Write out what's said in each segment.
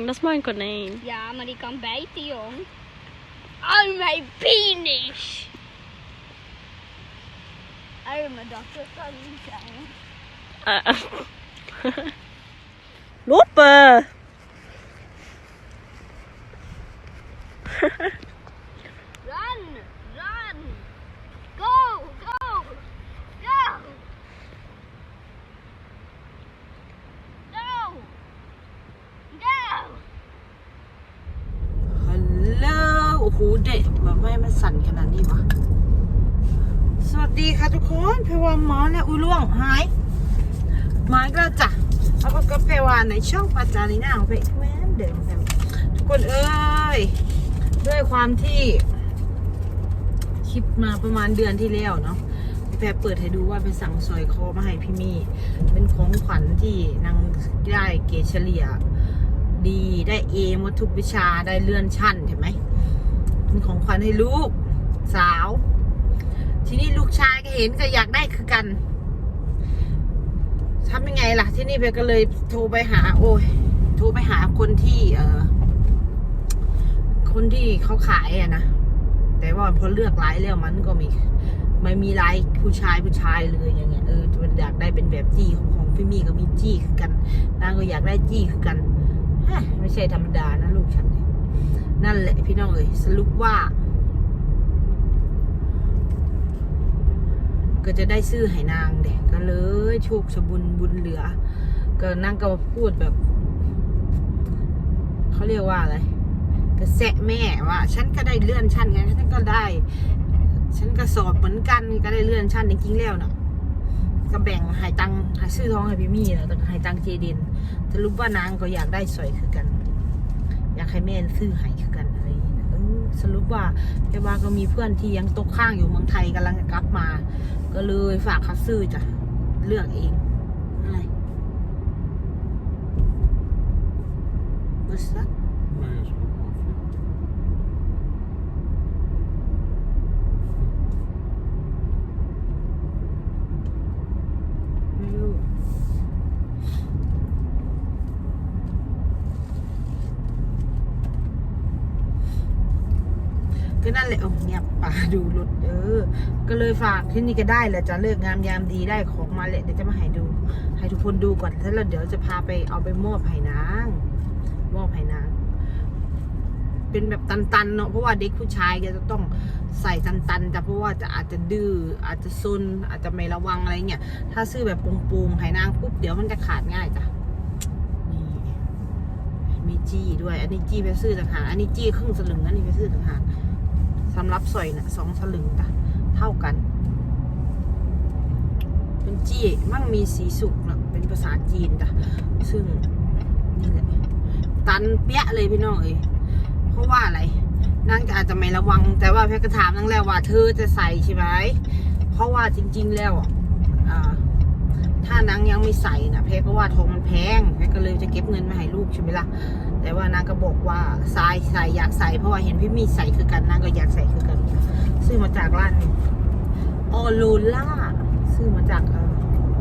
Dat is mijn konijn. Ja, maar die kan bijten, jong. Au, mijn penis! Au, maar dat kan niet zijn. Uh. Lopen! โอ้โหเด็กแบบไม่มันสั่นขนาดนี้วะสวัสดีค่ะทุกคนเพวาหมอและอุล่วงหายมาอีกแล้วจ้ะแล้วก็กับเพวาในช่องปัจจารีน่าของเพจแม่นเดิมทุกคนเอ้ยด้วยความที่คลิปมาประมาณเดือนที่แล้วเนาะพี่แพรเปิดให้ดูว่าไปสั่งซอยคอมาให้พี่มี่เป็นของขวัญที่นางได้เกเฉลี่ยดีได้เอหมดทุกวิชาได้เลื่อนชั้นเห็นไหม เป็นของขวัญให้ลูกสาว ทีนี้ลูกชายก็เห็นก็อยากได้คือกันทำยังไงล่ะ ที่นี่เบก็เลยโทรไปหา โอ้ยโทรไปหาคนที่ เออคนที่เขาขายอะนะแต่ว่าพอเลือกไลน์แล้วมันก็มีไม่มีไลน์ผู้ชายผู้ชายเลยอย่างเงี้ยเออมันอยากได้เป็นแบบจี้ของของพี่มี่ก็มีจี้คือกันนางก็อยากได้จี้คือกันฮะไม่ใช่ธรรมดานะลูกฉันเนี่ย นั่นแหละพี่น้องเอ้ยสรุปว่า ก็จะได้ซื้อให้นางเด็กก็เลยโชคชบุญบุญเหลือ ก็นางก็พูดแบบเขาเรียกว่าอะไรก็แซะแม่ว่า ฉันก็ได้เลื่อนชั้นไงฉันก็ได้ ฉันก็สอบเหมือนกันก็ได้เลื่อนชั้นจริงๆแล้วเนาะก็แบ่งหายตังหายซื้อทองให้พี่มี่แล้วแต่หายตังเจดินสรุปว่านางก็อยากได้สวยคือกัน อยากให้แม่ซื้อให้คือกันอะไรอย่างเงี้ยสรุปว่าแค่ว่าก็มีเพื่อนที่ยังตกข้างอยู่เมืองไทยกำลังกลับมา ก็เลยฝากเขาซื้อจ้ะเลือกเองอะไรบริษัท goed. koffie. ไม่รู้ก็นั่นแหละโอ้เงียบป่า ดูรถเออ ก็เลยฝากที่นี่ก็ได้แหละจะเลิกงามยามดีได้ของมาแหละเดี๋ยวจะมาให้ดู ให้ทุกคนดูก่อนแล้วเดี๋ยวจะพาไปเอาไปมอบให้นางมอบให้นางเป็นแบบตันๆเนาะเพราะว่าเด็กผู้ชายก็จะต้องใส่ตันๆแต่เพราะว่าจะอาจจะดื้ออาจจะซนอาจจะไม่ระวังอะไรเงี้ยถ้าซื้อแบบปูงๆให้นางปุ๊บเดี๋ยวมันจะขาดง่ายจ้ะมีจี้ด้วย อันนี้จี้ไปซื้อต่างหากอันนี้จี้ครึ่งสลึงอันนี้ไปซื้อต่างหาก สำหรับสอยน่ะสองสลึงจ้ะเท่ากัน เป็นจี้มั่งมีสีสุกนะเป็นภาษาจีนจ้ะซึ่งนี่แหละตันเปี้ยเลยพี่น้องเอ้ยเพราะว่าอะไรนางอาจจะไม่ระวัง แต่ว่าแพทย์ก็ถามนางแล้วว่าเธอจะใส่ใช่ไหมเพราะว่าจริง ๆ แล้วอ่าถ้านางยังไม่ใส่นะแพทย์ก็ว่าทองมันแพงแพทย์ก็เลยจะเก็บเงินมาให้ลูกใช่ไหมล่ะ แต่ว่านางก็บอกว่าทรายใส่อยากใส่เพราะว่าเห็นพี่มีใส่คือกันนางก็อยากใส่คือกัน ซื้อมาจากร้านออโลล่าซื้อมาจาก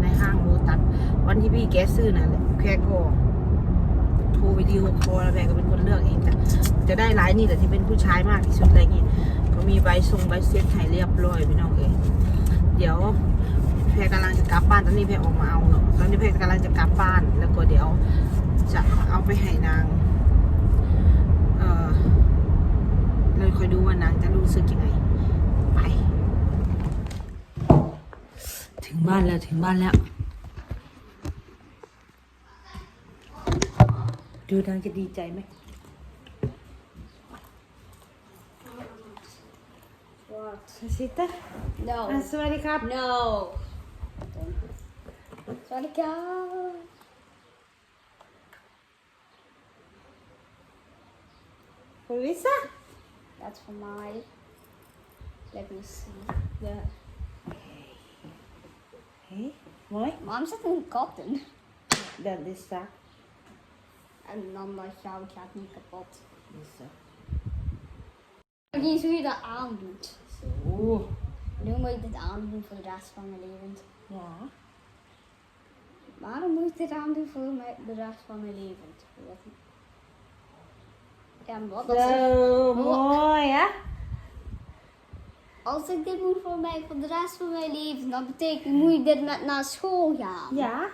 ในห้างโลตัสวันที่พี่แกซื้อนั่นแหละแค่ก็โทรวิดีโอคอลแล้วแม่ก็เป็นคนเลือกเองจ้ะจะได้ร้ายนี่แต่ที่เป็นผู้ชายมากที่สุดอะไรเงี้ยก็มีใบทรงใบเซ็ตให้เรียบร้อยพี่น้องเองเดี๋ยวแพรกำลังจะกลับบ้านตอนนี้แพรออกมาเอาเนาะตอนนี้แพรกำลังจะกลับบ้านแล้วก็เดี๋ยวจะเอาไปให้นาง เออ เลยคอยดูว่านางจะรู้สึกยังไง ไป ถึงบ้านแล้วถึงบ้านแล้ว ดูนางจะดีใจไหม What? ซิต้า No. สวัสดีครับ No. Sorry, God. Lisa That's voor my. Let me see. The. Hé, mooi. Waarom zit een kat in? Dat is dat. En dan dat jouw gaat niet kapot. Dat is dat. Ik weet niet hoe je dat aandoet. Zo. Nu moet ik dit aandoen voor de rest van mijn leven. Ja. Waarom moet ik dit aandoen voor de rest van mijn leven? Ja, wat als, Zo mooi, hè? als ik dit moet voor mij voor de rest van mijn leven, dan betekent moet je dit met naar school gaan. Ja.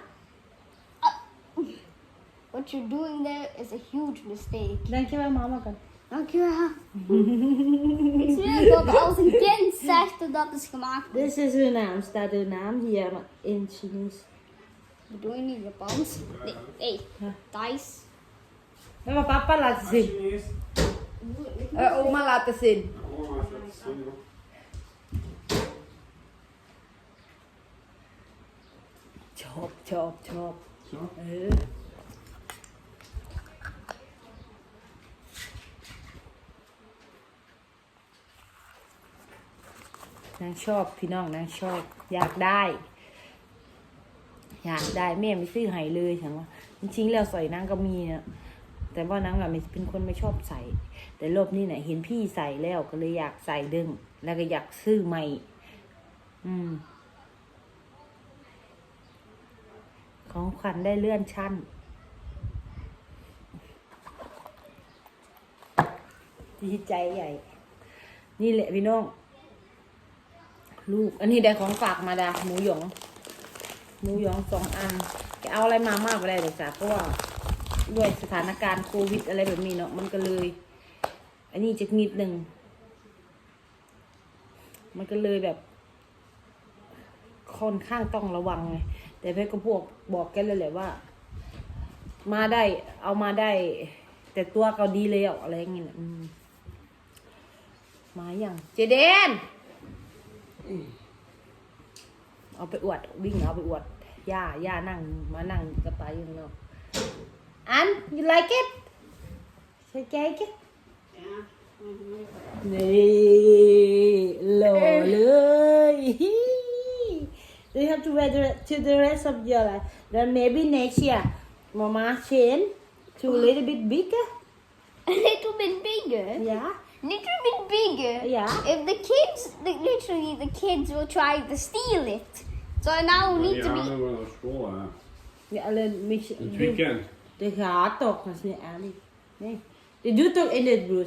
What you're doing there is a huge mistake. Dankjewel, mama. Dankjewel. ik zweer dat als een kind zegt dat dat is gemaakt. Dit is hun naam. Staat hun naam hier in Chinees. Bedoel je niet Japans? Nee, nee. Thais. Mama, papa laten zien. Chinees. Eh, oma laten zien. Oh, dat is zo. Chop, chop, chop. Zo. Eh. นางชอบพี่น้องนางชอบ อยากได้ อยากได้แม่ไม่ซื้อให้เลยฉันว่าจริงๆแล้วใส่นางก็มีนะ แต่ว่านางอะไม่เป็นคนไม่ชอบใส่ แต่รอบนี้เนี่ยเห็นพี่ใส่แล้วก็เลยอยากใส่ดิมแล้วก็อยากซื้อใหม่ อืม ของขวัญได้เลื่อนชั้นดีใจใหญ่ นี่แหละพี่น้อง ลูก อันนี้ได้ของฝากมาดาหมูหยอง หมูหยองสองอันแกเอาอะไรมามากไปได้เลยจ้ะเพราะว่า ด้วยสถานการณ์โควิดอะไรแบบนี้เนาะมันก็เลย อันนี้จะนิดหนึ่งมันก็เลยแบบค่อนข้างต้องระวังไงแต่เพชรก็พวกบอกแกเลยแหละว่า มาได้ เอามาได้ แต่ตัวก็ดีแล้วอะไรอย่างเงี้ยนะมมาอย่างเจเดนเอาไปอวด วิ่งเอาไปอวดย่าย่านั่ง มานั่งกระต่ายอยู่ข้างนอก อัน you like it ใช่แกกินี่หล่อเลย Do you have to wear the, to the rest of your life? Then maybe next year, Mama change to a little bit bigger. A little bit bigger. Yeah, Little bit bigger. yeah. If the kids, the, literally the kids will try to steal it. So now we Die need to be. gaan wel naar school, hè. Ja, alleen mix. Het weekend. De gaat toch, dat is niet eerlijk. Nee. Die doet toch in het brood.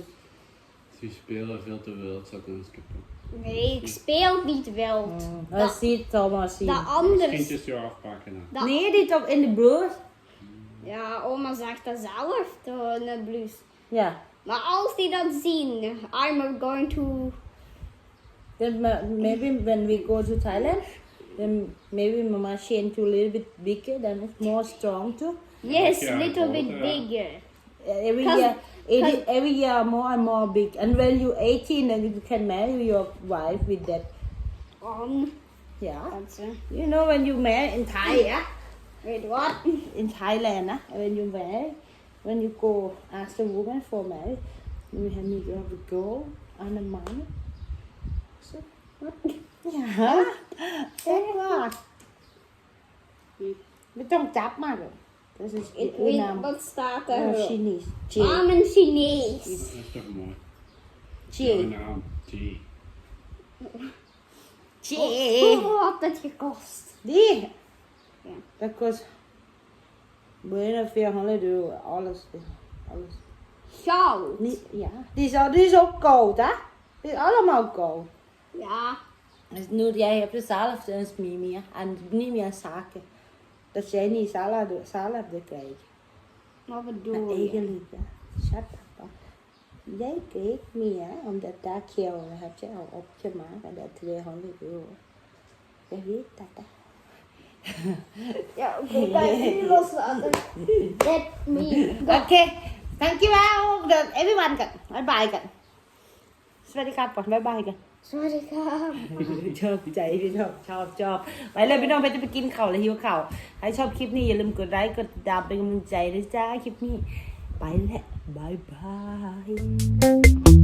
Ze spelen veel te wild, zou ik eens kippen. Nee, ik speel niet wild. Dat ziet Thomas zien. De anders. Kindjes jou afpakken, de- Nee, die toch in de brood? Ja, oma zegt dat zelf, de, de blues. Ja. Maar als die dat zien, I'm going to. Then ma- maybe when we go to Thailand, then maybe Mama change to a little bit bigger, then it's more strong too. Yes, Ja, little groter, bit ja. bigger. every Cause- year every, every year more and more big and when you're 18 then you can marry your wife with that Um, yeah that's, uh, you know when you marry in Thai yeah wait, what? in Thailand nah, when you marry when you go ask the woman for marriage you have need to have to go on a money so what yeah เซ็กว่าไม่ต้องจับมากหรอก this is wait, naam wat staat oh, er? Chinese J Namen Chinees. Dat is toch mooi. J Mijn naam, T. J Hoeveel had het gekost? Die? Ja. Dat kost bijna 400 euro. Alles. Alles. Goud. Niet, ja. Die is, al, die is ook koud, hè? Die is allemaal koud. Ja. Dus nu, jij hebt hetzelfde als Mimi. En niet meer zaken dat zij niet sala de krijgen. Wat doen maar eigenlijk, eh, shut up. Jij kreeg meer omdat daar keel heb je al opgemaakt en dat 200 euro. Je weet dat. Hè? ja, oké, okay, kan je. Let me Oké, okay. dankjewel. Everyone. Bye bye kan. Swear to bye bye. สวัสดีครับชอบใจพี่ชอบชอบชอบไปเลยพี่น้องไปจะไปกินข้าวเลยหิวข้าวใครชอบคลิปนี้อย่าลืมกดไลค์กดติดตามเป็นกำลังใจด้วยจ้าคลิปนี้ ไปแล้วบายบาย